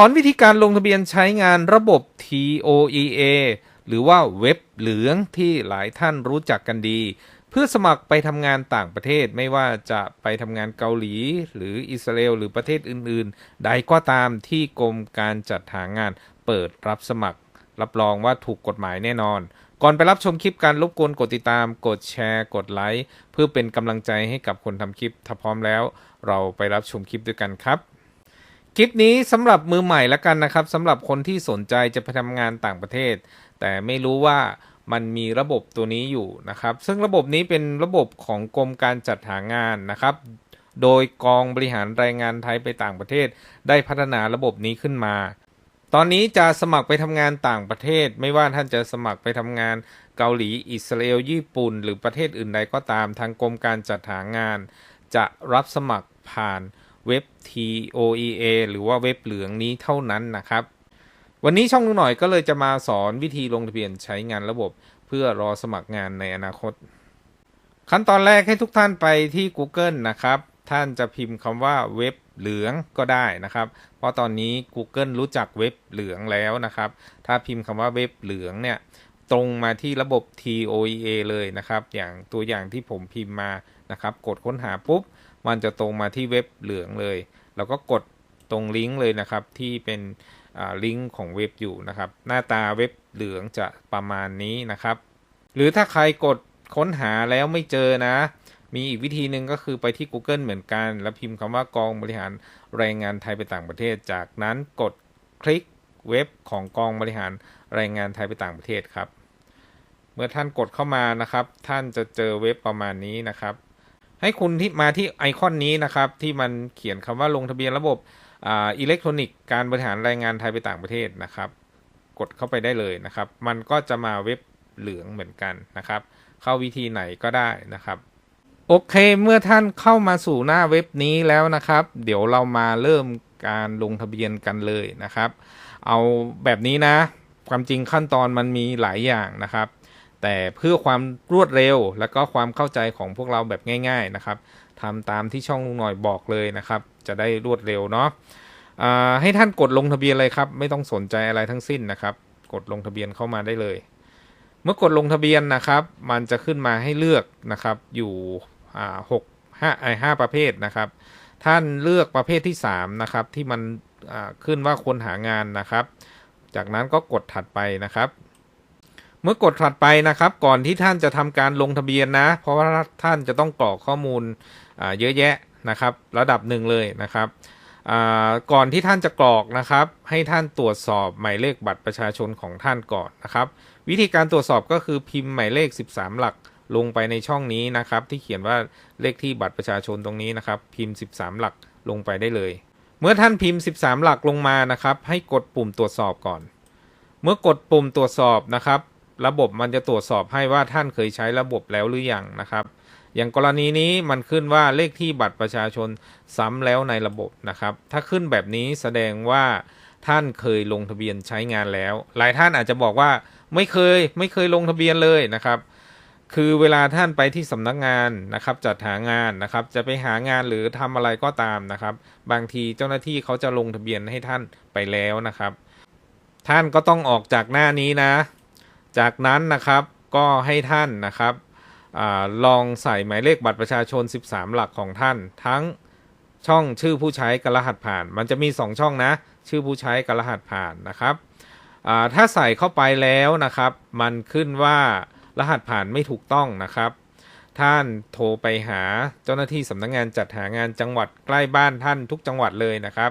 อนวิธีการลงทะเบียนใช้งานระบบ TOEA หรือว่าเว็บเหลืองที่หลายท่านรู้จักกันดี เพื่อสมัครไปทำงานต่างประเทศไม่ว่าจะไปทำงานเกาหลี หรืออิสราเอลหรือประเทศอื่นๆ ใดก็ตามที่กรมการจัดหางานเปิดรับสมัคร รับรองว่าถูกกฎหมายแน่นอน ก่อนไปรับชมคลิปการรบกวนกดติดตาม กดแชร์ กดไลค์เพื่อเป็นกำลังใจให้กับคนทำคลิปถ้าพร้อมแล้ว เราไปรับชมคลิปด้วยกันครับ คลิปนี้สำหรับมือใหม่แล้วกันนะครับสำหรับคนที่สนใจจะไปทำงานต่างประเทศ แต่ไม่รู้ว่ามันมีระบบตัวนี้อยู่นะครับ ซึ่งระบบนี้เป็นระบบของกรมการจัดหางานนะครับ โดยกองบริหารแรงงานไทยไปต่างประเทศ ได้พัฒนาระบบนี้ขึ้นมา ตอนนี้จะสมัครไปทำงานต่างประเทศ ไม่ว่าท่านจะสมัครไปทำงานเกาหลีอิสราเอลญี่ปุ่น หรือประเทศอื่นใดก็ตามทางกรมการจัดหางาน จะรับสมัครผ่าน เว็บ TOEA หรือว่าเว็บเหลืองนี้เท่านั้นนะครับ วันนี้ช่องลุงหน่อยก็เลยจะมาสอนวิธีลงทะเบียนใช้งานระบบ เพื่อรอสมัครงานในอนาคต ขั้นตอนแรกให้ทุกท่านไปที่ Google นะครับ ท่านจะพิมพ์คำว่าเว็บเหลืองก็ได้นะครับ เพราะตอนนี้ Google รู้จักเว็บเหลืองแล้วนะครับ ถ้าพิมพ์คำว่าเว็บเหลืองเนี่ยตรงมาที่ระบบ TOEA เลยนะครับ อย่างตัวอย่างที่ผมพิมพ์มานะครับ กดค้นหาปุ๊บ มันจะตรงมาที่เว็บเหลืองเลย แล้วก็กดตรงลิงก์เลยนะครับ ที่เป็นลิงก์ของเว็บอยู่นะครับ หน้าตาเว็บเหลืองจะประมาณนี้นะครับ หรือถ้าใครกดค้นหาแล้วไม่เจอนะ มีอีกวิธีหนึ่งก็คือไปที่ Google เหมือนกัน แล้วพิมพ์คำว่ากองบริหารแรงงานไทยไปต่างประเทศ จากนั้นกดคลิกเว็บของกองบริหารแรงงานไทยไปต่างประเทศครับ เมื่อท่านกดเข้ามานะครับ ท่านจะเจอเว็บประมาณนี้นะครับ ให้คุณที่มาที่ไอคอนนี้นะครับ ที่มันเขียนคำว่าลงทะเบียนระบบอ่าอิเล็กทรอนิกส์การบริหารแรงงานไทยไปต่างประเทศนะครับ กดเข้าไปได้เลยนะครับ มันก็จะมาเว็บเหลืองเหมือนกันนะครับ เข้าวิธีไหนก็ได้นะครับ โอเค เมื่อท่านเข้ามาสู่หน้าเว็บนี้แล้วนะครับ เดี๋ยวเรามาเริ่มการลงทะเบียนกันเลยนะครับ เอาแบบนี้นะ ความจริงขั้นตอนมันมีหลายอย่างนะครับ แต่เพื่อความรวดเร็ว และก็ความเข้าใจของพวกเราแบบง่าย ๆนะครับทำตามที่ช่องลุงหน่อยบอกเลยนะครับ จะได้รวดเร็วเนาะให้ท่านกดลงทะเบียนเลยครับ ไม่ต้องสนใจอะไรทั้งสิ้นนะครับ กดลงทะเบียนเข้ามาได้เลย เมื่อกดลงทะเบียนนะครับ มันจะขึ้นมาให้เลือกนะครับ อยู่หกห้าไอห้าประเภทนะครับ ท่านเลือกประเภทที่3นะครับที่มันขึ้นว่าคนหางานนะครับ จากนั้นก็กดถัดไปนะครับ เมื่อกดถัดไปนะครับ ก่อนที่ท่านจะทำการลงทะเบียนนะ เพราะว่าท่านจะต้องกรอกข้อมูลเยอะแยะนะครับ ระดับหนึ่งเลยนะครับก่อนที่ท่านจะกรอกนะครับ ให้ท่านตรวจสอบหมายเลขบัตรประชาชนของท่านก่อนนะครับ วิธีการตรวจสอบก็คือพิมพ์หมายเลข 13 หลักลงไปในช่องนี้นะครับ ที่เขียนว่าเลขที่บัตรประชาชนตรงนี้นะครับ พิมพ์ 13 หลักลงไปได้เลย เมื่อท่านพิมพ์ 13 หลักลงมานะครับ ให้กดปุ่มตรวจสอบก่อน เมื่อกดปุ่มตรวจสอบนะครับ ระบบมันจะตรวจสอบให้ว่าท่านเคยใช้ระบบแล้วหรือยังนะครับ อย่างกรณีนี้มันขึ้นว่าเลขที่บัตรประชาชนซ้ำแล้วในระบบนะครับ ถ้าขึ้นแบบนี้แสดงว่าท่านเคยลงทะเบียนใช้งานแล้ว หลายท่านอาจจะบอกว่าไม่เคยไม่เคยลงทะเบียนเลยนะครับ คือเวลาท่านไปที่สำนักงานนะครับ จัดหางานนะครับ จะไปหางานหรือทำอะไรก็ตามนะครับ บางทีเจ้าหน้าที่เขาจะลงทะเบียนให้ท่านไปแล้วนะครับ ท่านก็ต้องออกจากหน้านี้นะ จากนั้นนะครับก็ให้ท่านนะครับอลองใส่หมายเลขบัตรประชาชน 13 หลักของท่าน ทั้งช่องชื่อผู้ใช้กับรหัสผ่าน มันจะมี 2 ช่องนะ ชื่อผู้ใช้กับรหัสผ่านนะครับถ้าใส่เข้าไปแล้วนะครับ มันขึ้นว่ารหัสผ่านไม่ถูกต้องนะครับ ท่านโทรไปหาเจ้าหน้าที่สำนักงงานจัดหางานจังหวัดใกล้บ้านท่านทุกจังหวัดเลยนะครับ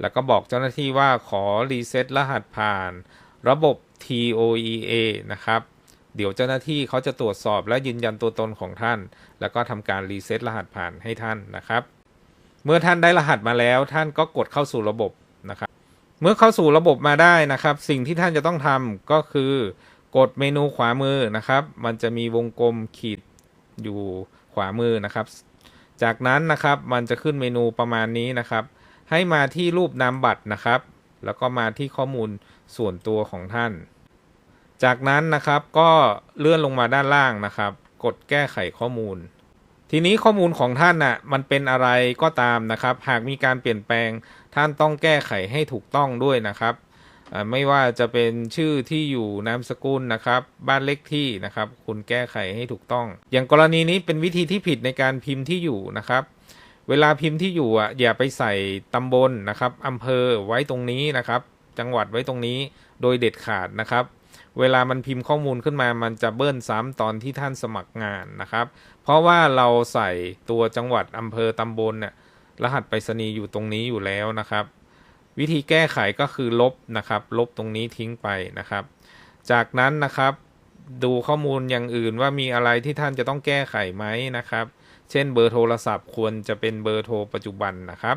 แล้วก็บอกเจ้าหน้าที่ว่าขอรีเซ็ตรหัสผ่าน ระบบ TOEA นะครับ เดี๋ยวเจ้าหน้าที่เขาจะตรวจสอบและยืนยันตัวตนของท่าน แล้วก็ทำการรีเซ็ตรหัสผ่านให้ท่านนะครับ เมื่อท่านได้รหัสมาแล้ว ท่านก็กดเข้าสู่ระบบนะครับ เมื่อเข้าสู่ระบบมาได้นะครับ สิ่งที่ท่านจะต้องทำก็คือกดเมนูขวามือนะครับ มันจะมีวงกลมขีดอยู่ขวามือนะครับ จากนั้นนะครับมันจะขึ้นเมนูประมาณนี้นะครับ ให้มาที่รูปนามบัตรนะครับ แล้วก็มาที่ข้อมูล ส่วนตัวของท่าน จากนั้นนะครับก็เลื่อนลงมาด้านล่างนะครับ กดแก้ไขข้อมูล ทีนี้ข้อมูลของท่านน่ะมันเป็นอะไรก็ตามนะครับ หากมีการเปลี่ยนแปลงท่านต้องแก้ไขให้ถูกต้องด้วยนะครับไม่ว่าจะเป็นชื่อที่อยู่นามสกุลนะครับ บ้านเลขที่นะครับ คุณแก้ไขให้ถูกต้อง อย่างกรณีนี้เป็นวิธีที่ผิดในการพิมพ์ที่อยู่นะครับ เวลาพิมพ์ที่อยู่อะอย่าไปใส่ตำบลนะครับอำเภอไว้ตรงนี้นะครับ จังหวัดไว้ตรงนี้โดยเด็ดขาดนะครับ เวลามันพิมพ์ข้อมูลขึ้นมามันจะเบิ้ลซ้ำตอนที่ท่านสมัครงานนะครับ เพราะว่าเราใส่ตัวจังหวัดอำเภอตำบลเนี่ยรหัสไปรษณีย์อยู่ตรงนี้อยู่แล้วนะครับ วิธีแก้ไขก็คือลบนะครับ ลบตรงนี้ทิ้งไปนะครับ จากนั้นนะครับดูข้อมูลอย่างอื่นว่ามีอะไรที่ท่านจะต้องแก้ไขไหมนะครับ เช่นเบอร์โทรศัพท์ควรจะเป็นเบอร์โทรปัจจุบันนะครับ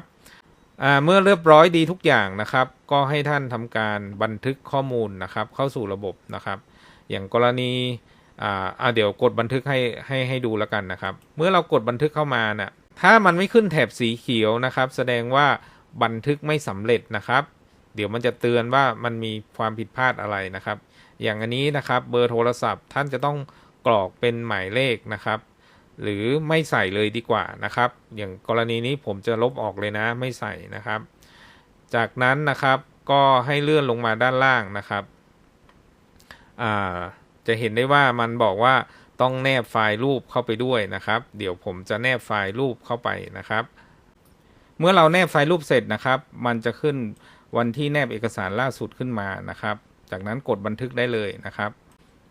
เมื่อเรียบร้อยดีทุกอย่างนะครับ ก็ให้ท่านทำการบันทึกข้อมูลนะครับ เข้าสู่ระบบนะครับ อย่างกรณีอ่าเดี๋ยวกดบันทึกให้ให้ให้ดูแล้วกันนะครับ เมื่อเรากดบันทึกเข้ามาน่ะถ้ามันไม่ขึ้นแถบสีเขียวนะครับ แสดงว่าบันทึกไม่สำเร็จนะครับ เดี๋ยวมันจะเตือนว่ามันมีความผิดพลาดอะไรนะครับ อย่างอันนี้นะครับเบอร์โทรศัพท์ท่านจะต้องกรอกเป็นหมายเลขนะครับ หรือไม่ใส่เลยดีกว่านะครับ อย่างกรณีนี้ผมจะลบออกเลยนะไม่ใส่นะครับ จากนั้นนะครับก็ให้เลื่อนลงมาด้านล่างนะครับจะเห็นได้ว่ามันบอกว่าต้องแนบไฟล์รูปเข้าไปด้วยนะครับ เดี๋ยวผมจะแนบไฟล์รูปเข้าไปนะครับ เมื่อเราแนบไฟล์รูปเสร็จนะครับ มันจะขึ้นวันที่แนบเอกสารล่าสุดขึ้นมานะครับ จากนั้นกดบันทึกได้เลยนะครับ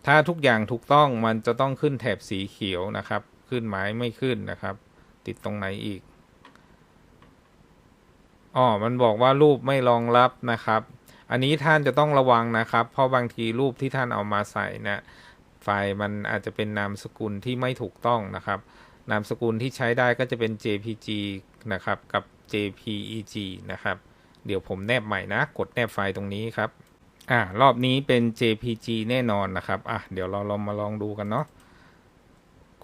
ถ้าทุกอย่างถูกต้องมันจะต้องขึ้นแถบสีเขียวนะครับ ขึ้นไหมไม่ขึ้นนะครับ ติดตรงไหนอีกอ๋อมันบอกว่ารูปไม่รองรับนะครับ อันนี้ท่านจะต้องระวังนะครับ เพราะบางทีรูปที่ท่านเอามาใส่นะไฟล์มันอาจจะเป็นนามสกุลที่ไม่ถูกต้องนะครับ นามสกุลที่ใช้ได้ก็จะเป็น JPG นะครับกับ JPEG นะครับ เดี๋ยวผมแนบใหม่นะ กดแนบไฟล์ตรงนี้ครับอ่ารอบนี้เป็น JPG แน่นอนนะครับ อะ เดี๋ยวเราลองมาลองดูกันเนาะ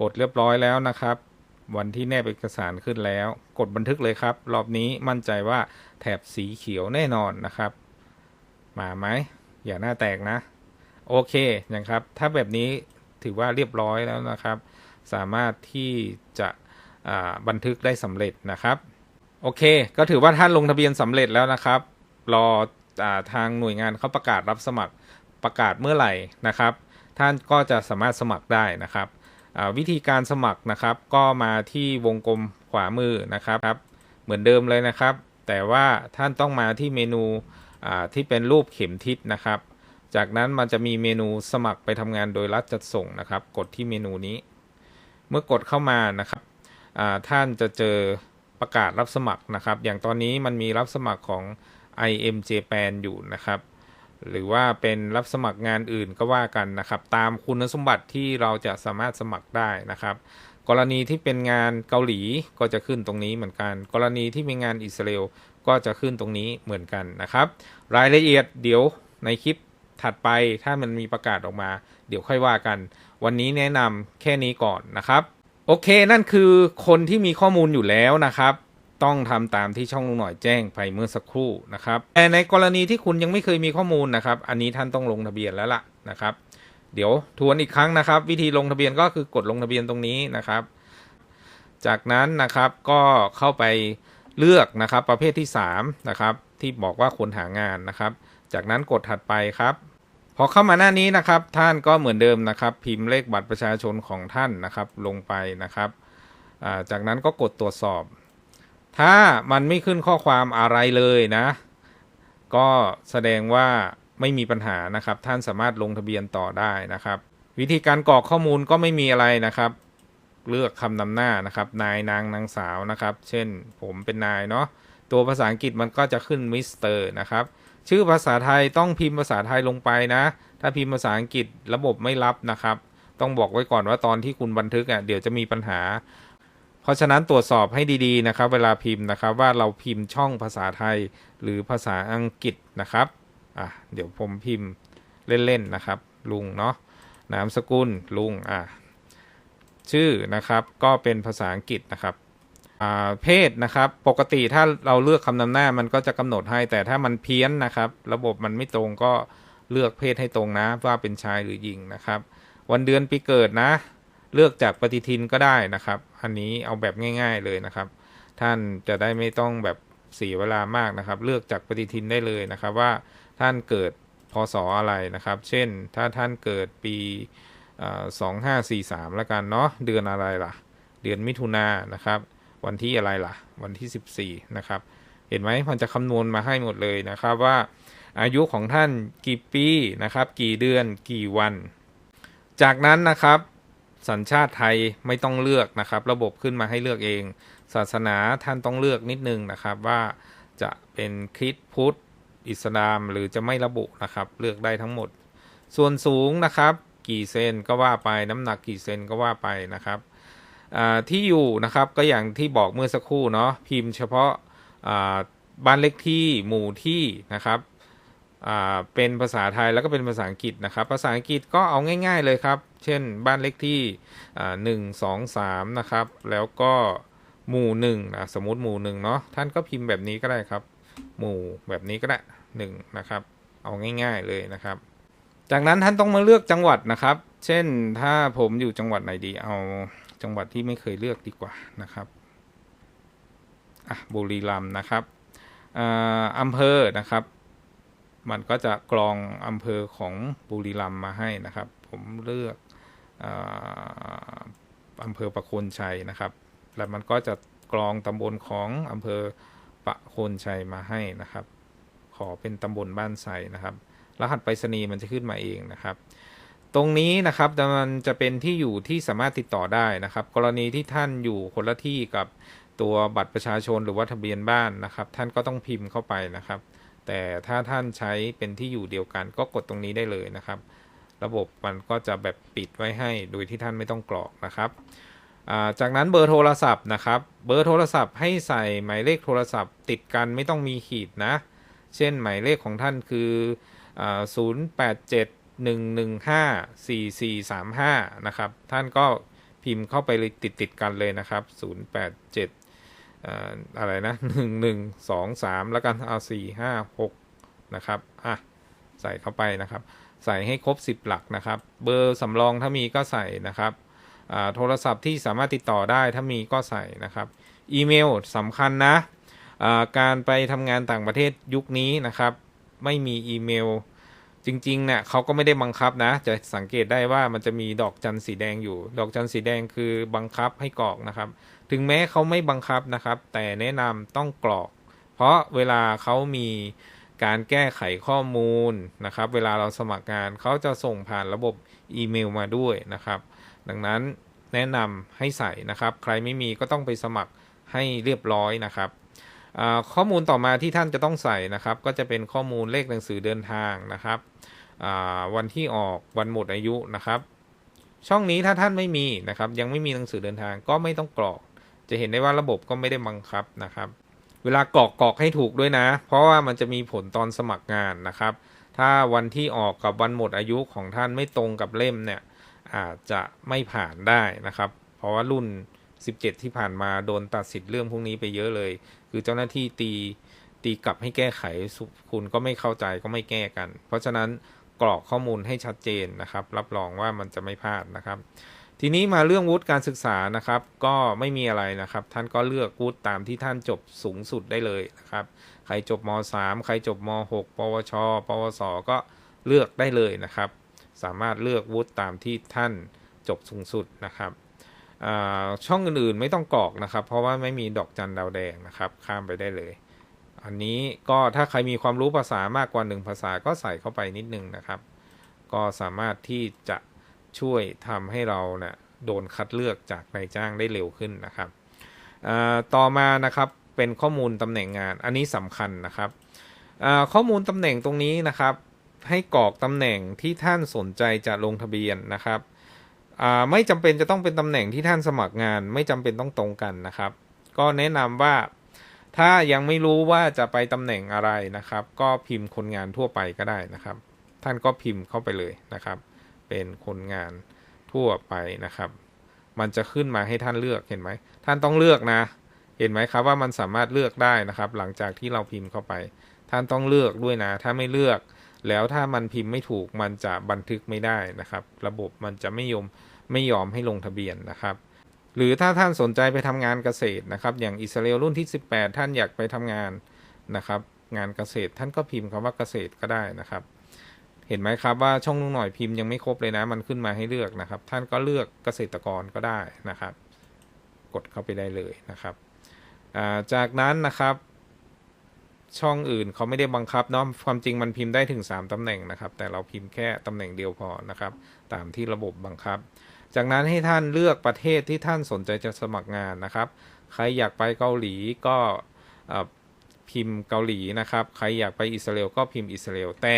กดเรียบร้อยแล้วนะครับ วันที่แนบเอกสารขึ้นแล้ว กดบันทึกเลยครับ รอบนี้มั่นใจว่าแถบสีเขียวแน่นอนนะครับ มาไหมอย่าหน้าแตกนะ โอเคอย่างครับ ถ้าแบบนี้ถือว่าเรียบร้อยแล้วนะครับ สามารถที่จะบันทึกได้สำเร็จนะครับ โอเค ก็ถือว่าท่านลงทะเบียนสำเร็จแล้วนะครับ รออทางหน่วยงานเขาประกาศรับสมัครประกาศเมื่อไหร่นะครับ ท่านก็จะสามารถสมัครได้นะครับ วิธีการสมัครนะครับ ก็มาที่วงกลมขวามือนะครับ เหมือนเดิมเลยนะครับ แต่ว่าท่านต้องมาที่เมนูที่เป็นรูปเข็มทิศนะครับ จากนั้นมันจะมีเมนูสมัครไปทำงานโดยรัฐจัดส่งนะครับ กดที่เมนูนี้ เมื่อกดเข้ามานะครับท่านจะเจอประกาศรับสมัครนะครับ อย่างตอนนี้มันมีรับสมัครของ IM Japan อยู่นะครับ หรือว่าเป็นรับสมัครงานอื่นก็ว่ากันนะครับ ตามคุณสมบัติที่เราจะสามารถสมัครได้นะครับ กรณีที่เป็นงานเกาหลีก็จะขึ้นตรงนี้เหมือนกัน กรณีที่เป็นงานอิสราเอลก็จะขึ้นตรงนี้เหมือนกันนะครับ รายละเอียดเดี๋ยวในคลิปถัดไปถ้ามันมีประกาศออกมา เดี๋ยวค่อยว่ากัน วันนี้แนะนำแค่นี้ก่อนนะครับ โอเคนั่นคือคนที่มีข้อมูลอยู่แล้วนะครับ ต้องทำตามที่ช่องลุงหน่อยแจ้งไปเมื่อสักครู่นะครับแต่ในกรณีที่คุณยังไม่เคยมีข้อมูลนะครับ อันนี้ท่านต้องลงทะเบียนแล้วล่ะนะครับ เดี๋ยวทวนอีกครั้งนะครับ วิธีลงทะเบียนก็คือกดลงทะเบียนตรงนี้นะครับ จากนั้นนะครับก็เข้าไปเลือกนะครับประเภทที่3นะครับที่บอกว่าคนหางานนะครับ จากนั้นกดถัดไปครับพอเข้ามาหน้านี้นะครับ ท่านก็เหมือนเดิมนะครับ พิมพ์เลขบัตรประชาชนของท่านนะครับ ลงไปนะครับ จากนั้นก็กดตรวจสอบ ถ้ามันไม่ขึ้นข้อความอะไรเลยนะ ก็แสดงว่าไม่มีปัญหานะครับ ท่านสามารถลงทะเบียนต่อได้นะครับ วิธีการกรอกข้อมูลก็ไม่มีอะไรนะครับ เลือกคำนำหน้านะครับ นายนางนางสาวนะครับ เช่นผมเป็นนายเนาะตัวภาษาอังกฤษมันก็จะขึ้นมิสเตอร์นะครับชื่อภาษาไทยต้องพิมพ์ภาษาไทยลงไปนะ ถ้าพิมพ์ภาษาอังกฤษระบบไม่รับนะครับ ต้องบอกไว้ก่อนว่าตอนที่คุณบันทึกอะเดี๋ยวจะมีปัญหา เพราะฉะนั้นตรวจสอบให้ดีๆนะครับ เวลาพิมพ์นะครับ ว่าเราพิมพ์ช่องภาษาไทยหรือภาษาอังกฤษนะครับอะเดี๋ยวผมพิมพ์เล่นๆนะครับ ลุงเนาะนามสกุลลุงอะชื่อนะครับก็เป็นภาษาอังกฤษนะครับอ่าเพศนะครับปกติถ้าเราเลือกคำนำหน้ามันก็จะกำหนดให้ แต่ถ้ามันเพี้ยนนะครับ ระบบมันไม่ตรงก็เลือกเพศให้ตรงนะว่าเป็นชายหรือหญิงนะครับ วันเดือนปีเกิดนะ เลือกจากปฏิทินก็ได้นะครับ อันนี้เอาแบบง่าย ๆเลยนะครับ ท่านจะได้ไม่ต้องแบบเสียเวลามากนะครับ เลือกจากปฏิทินได้เลยนะครับว่าท่านเกิดพศอะไรนะครับ เช่นถ้าท่านเกิดปีสองห้าสี่สามแล้วกันเนาะเดือนอะไรล่ะ เดือนมิถุนานนะครับ วันที่อะไรล่ะ วันที่14นะครับ เห็นไหมมันจะคำนวณมาให้หมดเลยนะครับว่าอายุของท่านกี่ปีนะครับ กี่เดือนกี่วัน จากนั้นนะครับ สัญชาติไทยไม่ต้องเลือกนะครับ ระบบขึ้นมาให้เลือกเอง ศาสนาท่านต้องเลือกนิดนึงนะครับ ว่าจะเป็นคริสต์พุทธ อิสลามหรือจะไม่ระบุนะครับ เลือกได้ทั้งหมด ส่วนสูงนะครับ กี่เซนก็ว่าไปน้ำหนักกี่เซนก็ว่าไปนะครับที่อยู่นะครับก็อย่างที่บอกเมื่อสักครู่เนาะพิมพ์เฉพาะบ้านเลขที่หมู่ที่นะครับ เป็นภาษาไทยแล้วก็เป็นภาษาอังกฤษนะครับ ภาษาอังกฤษก็เอาง่าย ๆเลยครับ เช่นบ้านเลขที่หนึ่งสองสามนะครับ แล้วก็หมู่หนึ่งนะสมมติหมู่หนึ่งเนาะท่านก็พิมพ์แบบนี้ก็ได้ครับ หมู่แบบนี้ก็ได้หนึ่งนะครับ เอาง่าย ๆเลยนะครับ จากนั้นท่านต้องมาเลือกจังหวัดนะครับ เช่นถ้าผมอยู่จังหวัดไหนดี เอาจังหวัดที่ไม่เคยเลือกดีกว่านะครับอะบุรีรัมย์นะครับอำเภอนะครับ มันก็จะกรองอำเภอของบุรีรัมย์มาให้นะครับ ผมเลือกอำเภอประโคนชัยนะครับ แล้วมันก็จะกรองตำบลของอำเภอประโคนชัยมาให้นะครับ ขอเป็นตำบลบ้านไทรนะครับ รหัสไปรษณีย์มันจะขึ้นมาเองนะครับ ตรงนี้นะครับมันจะเป็นที่อยู่ที่สามารถติดต่อได้นะครับ กรณีที่ท่านอยู่คนละที่กับตัวบัตรประชาชนหรือว่าทะเบียนบ้านนะครับ ท่านก็ต้องพิมพ์เข้าไปนะครับ แต่ถ้าท่านใช้เป็นที่อยู่เดียวกัน ก็กดตรงนี้ได้เลยนะครับ ระบบมันก็จะแบบปิดไว้ให้โดยที่ท่านไม่ต้องกรอกนะครับ จากนั้นเบอร์โทรศัพท์นะครับ เบอร์โทรศัพท์ให้ใส่หมายเลขโทรศัพท์ติดกันไม่ต้องมีขีดนะ เช่นหมายเลขของท่านคือ 087 1154435 นะครับ ท่านก็พิมพ์เข้าไปเลยติดติดกันเลยนะครับ 087 อะไรนะ1123แล้วกันเอา456นะครับอะใส่เข้าไปนะครับ ใส่ให้ครบ 10 หลักนะครับ เบอร์สำรองถ้ามีก็ใส่นะครับโทรศัพท์ที่สามารถติดต่อได้ถ้ามีก็ใส่นะครับ อีเมลสำคัญนะการไปทำงานต่างประเทศยุคนี้นะครับ ไม่มีอีเมล จริงๆเนี่ยเขาก็ไม่ได้บังคับนะ จะสังเกตได้ว่ามันจะมีดอกจันสีแดงอยู่ ดอกจันสีแดงคือบังคับให้กรอกนะครับ ถึงแม้เขาไม่บังคับนะครับ แต่แนะนำต้องกรอก เพราะเวลาเขามีการแก้ไขข้อมูลนะครับ เวลาเราสมัครงานเขาจะส่งผ่านระบบอีเมลมาด้วยนะครับ ดังนั้นแนะนำให้ใส่นะครับ ใครไม่มีก็ต้องไปสมัครให้เรียบร้อยนะครับข้อมูลต่อมาที่ท่านจะต้องใส่นะครับ ก็จะเป็นข้อมูลเลขหนังสือเดินทางนะครับวันที่ออกวันหมดอายุนะครับ ช่องนี้ถ้าท่านไม่มีนะครับ ยังไม่มีหนังสือเดินทางก็ไม่ต้องกรอก จะเห็นได้ว่าระบบก็ไม่ได้บังคับนะครับ เวลากรอกกรอกให้ถูกด้วยนะ เพราะว่ามันจะมีผลตอนสมัครงานนะครับ ถ้าวันที่ออกกับวันหมดอายุของท่านไม่ตรงกับเล่มเนี่ยอาจจะไม่ผ่านได้นะครับ เพราะว่ารุ่น 17 ที่ผ่านมาโดนตัดสิทธิ์เรื่องพวกนี้ไปเยอะเลย คือเจ้าหน้าที่ตีตีกลับให้แก้ไขคุณก็ไม่เข้าใจก็ไม่แก้กัน เพราะฉะนั้นกรอกข้อมูลให้ชัดเจนนะครับ รับรองว่ามันจะไม่พลาดนะครับ ทีนี้มาเรื่องวุฒิการศึกษานะครับ ก็ไม่มีอะไรนะครับ ท่านก็เลือกวุฒิตามที่ท่านจบสูงสุดได้เลยนะครับ ใครจบม .3 ใครจบม .6 ปวช ปวส ก็เลือกได้เลยนะครับ สามารถเลือกวุฒิตามที่ท่านจบสูงสุดนะครับช่องอื่นๆไม่ต้องกรอกนะครับ เพราะว่าไม่มีดอกจันดาวแดงนะครับ ข้ามไปได้เลย อันนี้ก็ถ้าใครมีความรู้ภาษามากกว่าหนึ่งภาษาก็ใส่เข้าไปนิดนึงนะครับ ก็สามารถที่จะ ช่วยทำให้เราเนะี่ยโดนคัดเลือกจากนายจ้างได้เร็วขึ้นนะครับต่อมานะครับเป็นข้อมูลตำแหน่งงานอันนี้สำคัญนะครับข้อมูลตำแหน่งตรงนี้นะครับ ให้กรอกตำแหน่งที่ท่านสนใจจะลงทะเบียนนะครับไม่จำเป็นจะต้องเป็นตำแหน่งที่ท่านสมัครงาน ไม่จำเป็นต้องตรงกันนะครับ ก็แนะนำว่าถ้ายังไม่รู้ว่าจะไปตำแหน่งอะไรนะครับ ก็พิมพ์คนงานทั่วไปก็ได้นะครับ ท่านก็พิมพ์เข้าไปเลยนะครับ เป็นคนงานทั่วไปนะครับ มันจะขึ้นมาให้ท่านเลือกเห็นไหม ท่านต้องเลือกนะ เห็นไหมครับว่ามันสามารถเลือกได้นะครับ หลังจากที่เราพิมพ์เข้าไป ท่านต้องเลือกด้วยนะ ถ้าไม่เลือก แล้วถ้ามันพิมพ์ไม่ถูกมันจะบันทึกไม่ได้นะครับ ระบบมันจะไม่ยอมไม่ยอมให้ลงทะเบียนนะครับ หรือถ้าท่านสนใจไปทำงานเกษตรนะครับ อย่างอิสราเอลรุ่นที่ 18 ท่านอยากไปทำงานนะครับ งานเกษตรท่านก็พิมพ์คำว่าเกษตรก็ได้นะครับ เห็นไหมครับว่าช่องลุงหน่อยพิมพ์ยังไม่ครบเลยนะ มันขึ้นมาให้เลือกนะครับ ท่านก็เลือกเกษตรกรก็ได้นะครับ กดเข้าไปได้เลยนะครับจากนั้นนะครับช่องอื่นเขาไม่ได้บังคับเนาะความจริงมันพิมพ์ได้ถึง 3 ตำแหน่งนะครับ แต่เราพิมพ์แค่ตำแหน่งเดียวพอนะครับ ตามที่ระบบบังคับ จากนั้นให้ท่านเลือกประเทศที่ท่านสนใจจะสมัครงานนะครับ ใครอยากไปเกาหลีก็พิมพ์เกาหลีนะครับ ใครอยากไปอิสราเอลก็พิมพ์อิสราเอลแต่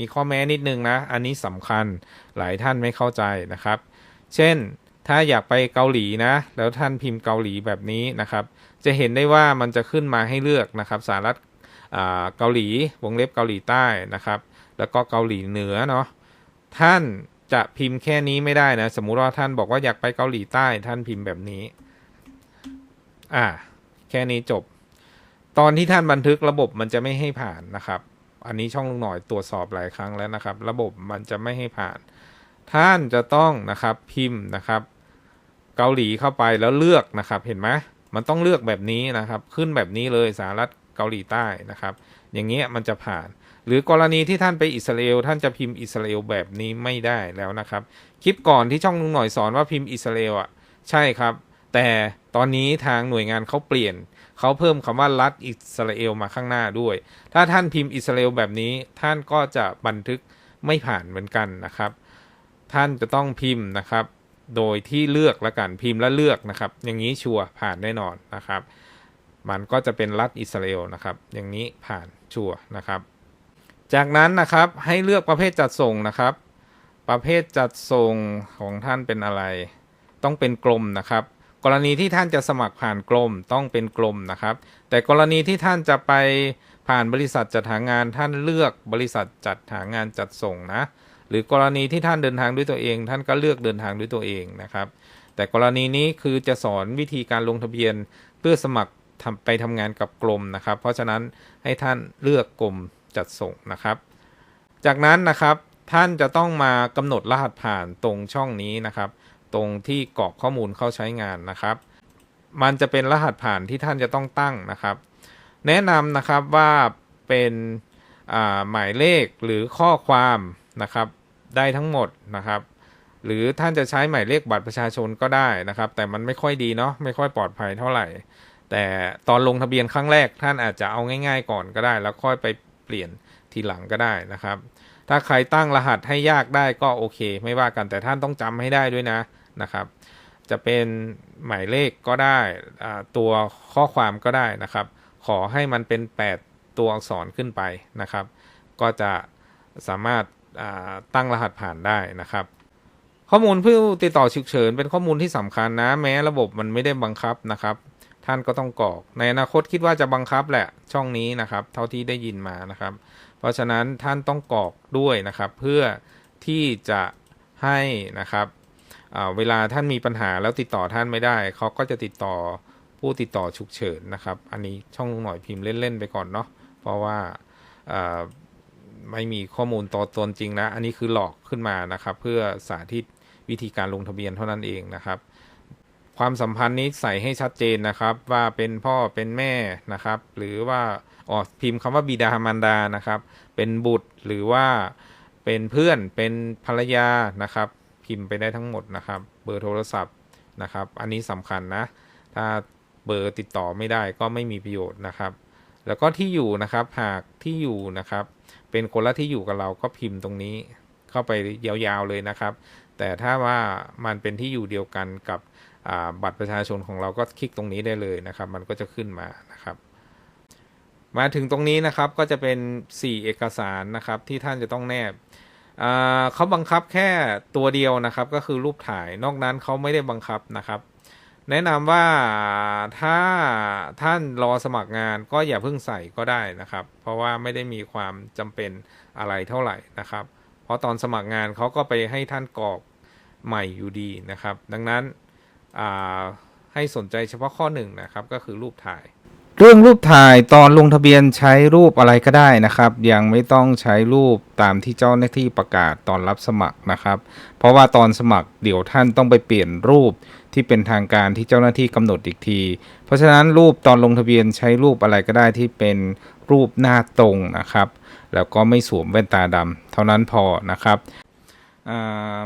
มีข้อแม้นิดนึงนะ อันนี้สำคัญหลายท่านไม่เข้าใจนะครับ เช่นถ้าอยากไปเกาหลีนะ แล้วท่านพิมพ์เกาหลีแบบนี้นะครับ จะเห็นได้ว่ามันจะขึ้นมาให้เลือกนะครับสหรัฐเกาหลีวงเล็บเกาหลีใต้นะครับ แล้วก็เกาหลีเหนือเนาะท่านจะพิมพ์แค่นี้ไม่ได้นะ สมมุติว่าท่านบอกว่าอยากไปเกาหลีใต้ท่านพิมพ์แบบนี้ อ่า แค่นี้จบ ตอนที่ท่านบันทึกระบบมันจะไม่ให้ผ่านนะครับ อันนี้ช่องลุงหน่อยตรวจสอบหลายครั้งแล้วนะครับ ระบบมันจะไม่ให้ผ่าน ท่านจะต้องนะครับพิมพ์นะครับ เกาหลีเข้าไปแล้วเลือกนะครับ เห็นไหมมันต้องเลือกแบบนี้นะครับ ขึ้นแบบนี้เลยสหรัฐเกาหลีใต้นะครับ อย่างเงี้ยมันจะผ่าน หรือกรณีที่ท่านไปอิสราเอลท่านจะพิมพ์อิสราเอลแบบนี้ไม่ได้แล้วนะครับ คลิปก่อนที่ช่องลุงหน่อยสอนว่าพิมพ์อิสราเอลอะใช่ครับ แต่ตอนนี้ทางหน่วยงานเขาเปลี่ยน เขาเพิ่มคำว่ารัฐอิสราเอลมาข้างหน้าด้วย ถ้าท่านพิมพ์อิสราเอลแบบนี้ ท่านก็จะบันทึกไม่ผ่านเหมือนกันนะครับ ท่านจะต้องพิมพ์นะครับ โดยที่เลือกละกันพิมพ์และเลือกนะครับ อย่างนี้ชัวร์ผ่านแน่นอนนะครับ มันก็จะเป็นรัฐอิสราเอลนะครับ อย่างนี้ผ่านชัวร์นะครับ จากนั้นนะครับให้เลือกประเภทจัดส่งนะครับ ประเภทจัดส่งของท่านเป็นอะไร ต้องเป็นกลมนะครับ กรณีที่ท่านจะสมัครผ่านกลมต้องเป็นกลมนะครับ แต่กรณีที่ท่านจะไปผ่านบริษัทจัดหางานท่านเลือกบริษัทจัดหางานจัดส่งนะ หรือกรณีที่ท่านเดินทางด้วยตัวเอง ท่านก็เลือกเดินทางด้วยตัวเองนะครับ แต่กรณีนี้คือจะสอนวิธีการลงทะเบียนเพื่อสมัครทำไปทำงานกับกรมนะครับ เพราะฉะนั้นให้ท่านเลือกกรมจัดส่งนะครับ จากนั้นนะครับท่านจะต้องมากำหนดรหัสผ่านตรงช่องนี้นะครับ ตรงที่กรอกข้อมูลเข้าใช้งานนะครับ มันจะเป็นรหัสผ่านที่ท่านจะต้องตั้งนะครับ แนะนำนะครับว่าเป็นอ่าหมายเลขหรือข้อความนะครับได้ทั้งหมดนะครับ หรือท่านจะใช้หมายเลขบัตรประชาชนก็ได้นะครับ แต่มันไม่ค่อยดีเนาะไม่ค่อยปลอดภัยเท่าไหร่ แต่ตอนลงทะเบียนครั้งแรกท่านอาจจะเอาง่าย ๆ ก่อนก็ได้ แล้วค่อยไปเปลี่ยนทีหลังก็ได้นะครับ ถ้าใครตั้งรหัสให้ยากได้ก็โอเค ไม่ว่ากันแต่ท่านต้องจำให้ได้ด้วยนะ นะครับ จะเป็นหมายเลขก็ได้ตัวข้อความก็ได้นะครับ ขอให้มันเป็น 8 ตัวอักษรขึ้นไปนะครับ ก็จะสามารถตั้งรหัสผ่านได้นะครับ ข้อมูลผู้ติดต่อฉุกเฉินเป็นข้อมูลที่สำคัญนะ แม้ระบบมันไม่ได้บังคับนะครับ ท่านก็ต้องกรอกในอนาคตคิดว่าจะบังคับแหละช่องนี้นะครับ เท่าที่ได้ยินมานะครับ เพราะฉะนั้นท่านต้องกรอกด้วยนะครับ เพื่อที่จะให้นะครับ เวลาท่านมีปัญหาแล้วติดต่อท่านไม่ได้ เขาก็จะติดต่อผู้ติดต่อฉุกเฉินนะครับ อันนี้ช่องหน่อยพิมพ์เล่น ๆ ไปก่อนเนาะเพราะว่าไม่มีข้อมูลตัวตนจริงนะ อันนี้คือหลอกขึ้นมานะครับ เพื่อสาธิตวิธีการลงทะเบียนเท่านั้นเองนะครับ ความสัมพันธ์นี้ใส่ให้ชัดเจนนะครับ ว่าเป็นพ่อเป็นแม่นะครับ หรือว่าอ๋อพิมพ์คำว่าบิดามารดานะครับ เป็นบุตรหรือว่าเป็นเพื่อนเป็นภรรยานะครับ พิมพ์ไปได้ทั้งหมดนะครับ เบอร์โทรศัพท์นะครับ อันนี้สำคัญนะ ถ้าเบอร์ติดต่อไม่ได้ก็ไม่มีประโยชน์นะครับ แล้วก็ที่อยู่นะครับ หากที่อยู่นะครับ เป็นคนละที่อยู่กับเราก็พิมพ์ตรงนี้เข้าไปยาวๆเลยนะครับ แต่ถ้าว่ามันเป็นที่อยู่เดียวกันกับบัตรประชาชนของเราก็คลิกตรงนี้ได้เลยนะครับ มันก็จะขึ้นมานะครับ มาถึงตรงนี้นะครับก็จะเป็น 4 เอกสารนะครับที่ท่านจะต้องแนบ เขาบังคับแค่ตัวเดียวนะครับ ก็คือรูปถ่ายนอกนั้นเขาไม่ได้บังคับนะครับ แนะนำว่าถ้าท่านรอสมัครงานก็อย่าเพิ่งใส่ก็ได้นะครับ เพราะว่าไม่ได้มีความจำเป็นอะไรเท่าไหร่นะครับ เพราะตอนสมัครงานเขาก็ไปให้ท่านกรอกใหม่อยู่ดีนะครับ ดังนั้นให้สนใจเฉพาะข้อหนึ่งนะครับก็คือรูปถ่าย เรื่องรูปถ่ายตอนลงทะเบียนใช้รูปอะไรก็ได้นะครับ ยังไม่ต้องใช้รูปตามที่เจ้าหน้าที่ประกาศตอนรับสมัครนะครับ เพราะว่าตอนสมัครเดี๋ยวท่านต้องไปเปลี่ยนรูปที่เป็นทางการที่เจ้าหน้าที่กำหนดอีกที เพราะฉะนั้นรูปตอนลงทะเบียนใช้รูปอะไรก็ได้ที่เป็นรูปหน้าตรงนะครับ แล้วก็ไม่สวมแว่นตาดำเท่านั้นพอนะครับ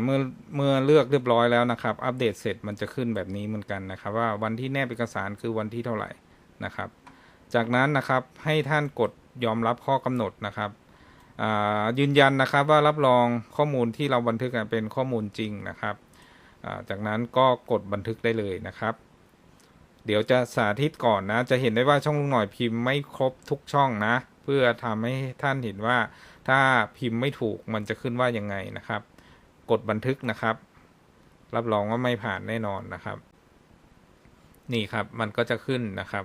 เมื่อเมื่อเลือกเรียบร้อยแล้วนะครับ อัปเดตเสร็จมันจะขึ้นแบบนี้เหมือนกันนะครับ ว่าวันที่แนบเอกสารคือวันที่เท่าไหร่นะครับ จากนั้นนะครับให้ท่านกดยอมรับข้อกำหนดนะครับยืนยันนะครับว่ารับรองข้อมูลที่เราบันทึกเป็นข้อมูลจริงนะครับจากนั้นก็กดบันทึกได้เลยนะครับ เดี๋ยวจะสาธิตก่อนนะ จะเห็นได้ว่าช่องลุงหน่อยพิมพ์ไม่ครบทุกช่องนะ เพื่อทำให้ท่านเห็นว่าถ้าพิมพ์ไม่ถูกมันจะขึ้นว่ายังไงนะครับ กดบันทึกนะครับ รับรองว่าไม่ผ่านแน่นอนนะครับ นี่ครับมันก็จะขึ้นนะครับ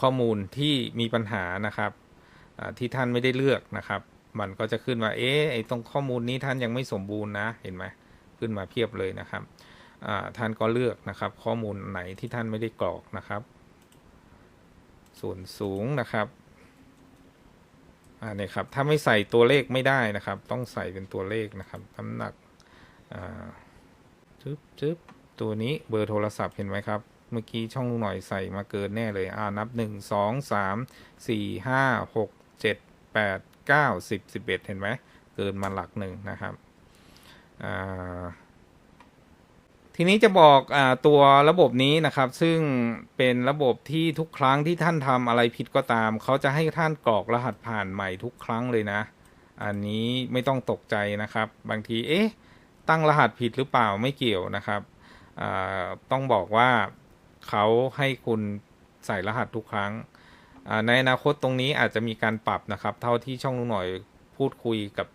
ข้อมูลที่มีปัญหานะครับที่ท่านไม่ได้เลือกนะครับ มันก็จะขึ้นว่าเอ๊ะไอ้ตรงข้อมูลนี้ท่านยังไม่สมบูรณ์นะเห็นไหมขึ้นมาเพียบเลยนะครับท่านก็เลือกนะครับ ข้อมูลไหนที่ท่านไม่ได้กรอกนะครับ ส่วนสูงนะครับอ่านี่ครับถ้าไม่ใส่ตัวเลขไม่ได้นะครับ ต้องใส่เป็นตัวเลขนะครับน้ำหนักจึ๊บจึ๊บตัวนี้เบอร์โทรศัพท์เห็นไหมครับ เมื่อกี้ช่องลุงหน่อยใส่มาเกินแน่เลย อ่า นับหนึ่งสองสามสี่ห้าหกเจ็ดแปดเก้าสิบสิบเอ็ดเห็นไหม เกินมาหลักหนึ่งนะครับ อ่าทีนี้จะบอกอตัวระบบนี้นะครับ ซึ่งเป็นระบบที่ทุกครั้งที่ท่านทำอะไรผิดก็ตาม เขาจะให้ท่านกรอกรหัสผ่านใหม่ทุกครั้งเลยนะ อันนี้ไม่ต้องตกใจนะครับ บางทีเอ๊ะ ตั้งรหัสผิดหรือเปล่าไม่เกี่ยวนะครับต้องบอกว่า เขาให้คุณใส่รหัสทุกครั้ง ในอนาคตตรงนี้อาจจะมีการปรับนะครับ เท่าที่ช่องลุงหน่อยพูดคุยกับ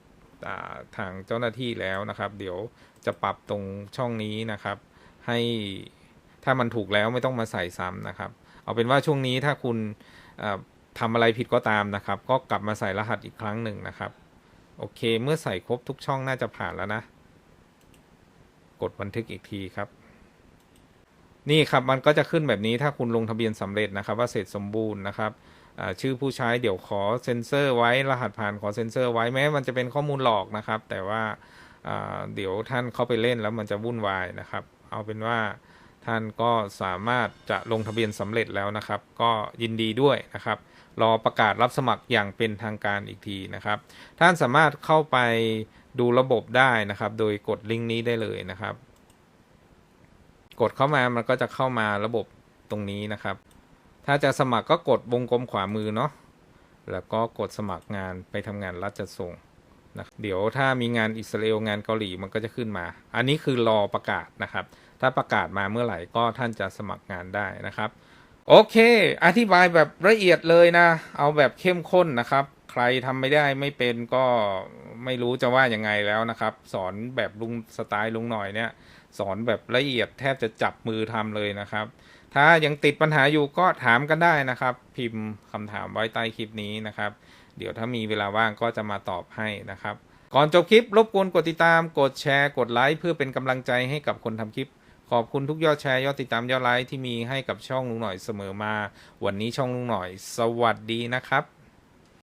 ทางเจ้าหน้าที่แล้วนะครับ เดี๋ยวจะปรับตรงช่องนี้นะครับ ให้ถ้ามันถูกแล้วไม่ต้องมาใส่ซ้ำนะครับ เอาเป็นว่าช่วงนี้ถ้าคุณทำอะไรผิดก็ตามนะครับ ก็กลับมาใส่รหัสอีกครั้งหนึ่งนะครับ โอเค เมื่อใส่ครบทุกช่องน่าจะผ่านแล้วนะ กดบันทึกอีกทีครับ นี่ครับมันก็จะขึ้นแบบนี้ถ้าคุณลงทะเบียนสำเร็จนะครับ ว่าเสร็จสมบูรณ์นะครับชื่อผู้ใช้เดี๋ยวขอเซ็นเซอร์ไว้รหัสผ่านขอเซ็นเซอร์ไว้แม้มันจะเป็นข้อมูลหลอกนะครับ แต่ว่าอ่าเดี๋ยวท่านเข้าไปเล่นแล้วมันจะวุ่นวายนะครับ เอาเป็นว่าท่านก็สามารถจะลงทะเบียนสำเร็จแล้วนะครับ ก็ยินดีด้วยนะครับ รอประกาศรับสมัครอย่างเป็นทางการอีกทีนะครับ ท่านสามารถเข้าไปดูระบบได้นะครับ โดยกดลิงก์นี้ได้เลยนะครับ กดเข้ามามันก็จะเข้ามาระบบตรงนี้นะครับ ถ้าจะสมัครก็กดวงกลมขวามือเนาะแล้วก็กดสมัครงานไปทำงานรัฐจัดส่งนะเดี๋ยวถ้ามีงานอิสราเอลงานเกาหลีมันก็จะขึ้นมา อันนี้คือรอประกาศนะครับ ถ้าประกาศมาเมื่อไหร่ก็ท่านจะสมัครงานได้นะครับ โอเค อธิบายแบบละเอียดเลยนะ เอาแบบเข้มข้นนะครับ ใครทำไม่ได้ไม่เป็นก็ไม่รู้จะว่ายังไงแล้วนะครับ สอนแบบลุงสไตล์ลุงหน่อยเนี่ย สอนแบบละเอียดแทบจะจับมือทำเลยนะครับ ถ้ายังติดปัญหาอยู่ก็ถามกันได้นะครับ พิมพ์คำถามไว้ใต้คลิปนี้นะครับ เดี๋ยวถ้ามีเวลาว่างก็จะมาตอบให้นะครับ ก่อนจบคลิปรบกวนกดติดตาม กดแชร์ กดไลค์เพื่อเป็นกำลังใจให้กับคนทำคลิป ขอบคุณทุกยอดแชร์ยอดติดตามยอดไลค์ที่มีให้กับช่องลุงหน่อยเสมอมา วันนี้ช่องลุงหน่อย สวัสดีนะครับ